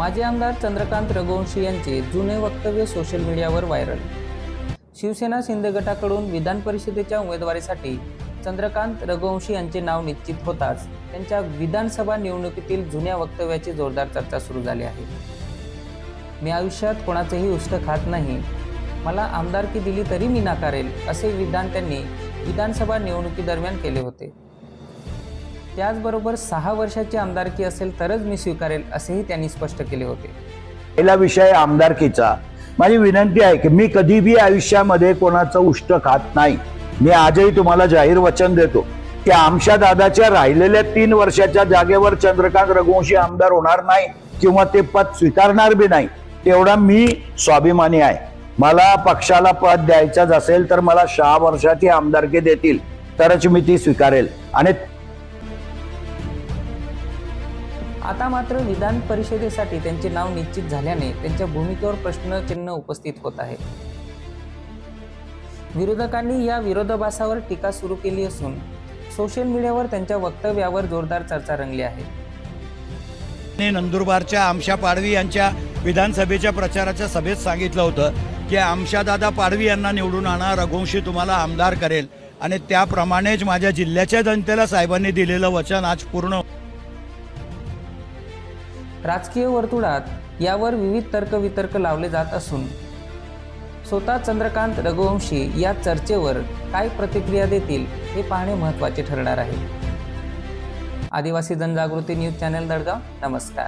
माजी आमदार चंद्रकांत रघुवंशी यांचे जुने वक्तव्य सोशल मीडियावर व्हायरल शिवसेना शिंदे गटाकडून विधान परिषदेच्या उमेदवारीसाठी चंद्रकांत रघुवंशी यांचे नाव निश्चित होताच त्यांच्या विधानसभा निवडणुकीतील जुन्या वक्तव्याची जोरदार चर्चा सुरू झाली आहे. मी आयुष्यात कोणाचेही उष्ट खात नाही. मला आमदारकी दिली तरी मी नाकारेल असे विधान त्यांनी विधानसभा निवडणुकीदरम्यान केले होते. त्याचबरोबर सहा वर्षाची आमदारकी असेल तरच मी स्वीकारेल असेही त्यांनी स्पष्ट केले होते. पहिला विषय आमदारकीचा. माझी विनंती आहे की मी कधी बी आयुष्यामध्ये कोणाचं उष्ट खात नाही. मी आजही तुम्हाला जाहीर वचन देतो की आमच्या दादाच्या राहिलेल्या तीन वर्षाच्या जागेवर चंद्रकांत रघुवंशी आमदार होणार नाही किंवा ते पद स्वीकारणार बी नाही तेवढा मी स्वाभिमानी आहे. मला पक्षाला पद द्यायचाच असेल तर मला सहा वर्षाची आमदारकी देतील तरच मी ती स्वीकारेल. आणि आता मात्र विधान परिषदेसाठी त्यांचे नाव निश्चित झाल्याने त्यांच्या भूमिकेवर प्रश्नचिन्ह उपस्थित होत आहे. विरोधकांनी या विरोधाभासावर टीका सुरू केली असून सोशल मीडियावर त्यांच्या वक्तव्यावर जोरदार चर्चा रंगली आहे. नंदुरबारच्या आमशा पाडवी यांच्या विधानसभेच्या प्रचाराच्या सभेत सांगितलं होतं की आमशादादा पाडवी यांना निवडून आणा रघुवंशी तुम्हाला आमदार करेल. आणि त्याप्रमाणेच माझ्या जिल्ह्याच्या जनतेला साहेबांनी दिलेलं वचन आज पूर्ण राजकीय वर्तुळात यावर विविध तर्कवितर्क लावले जात असून स्वतः चंद्रकांत रघुवंशी या चर्चेवर काय प्रतिक्रिया देतील हे पाहणे महत्त्वाचे ठरणार आहे. आदिवासी जनजागृती न्यूज चॅनल दडगाव नमस्कार.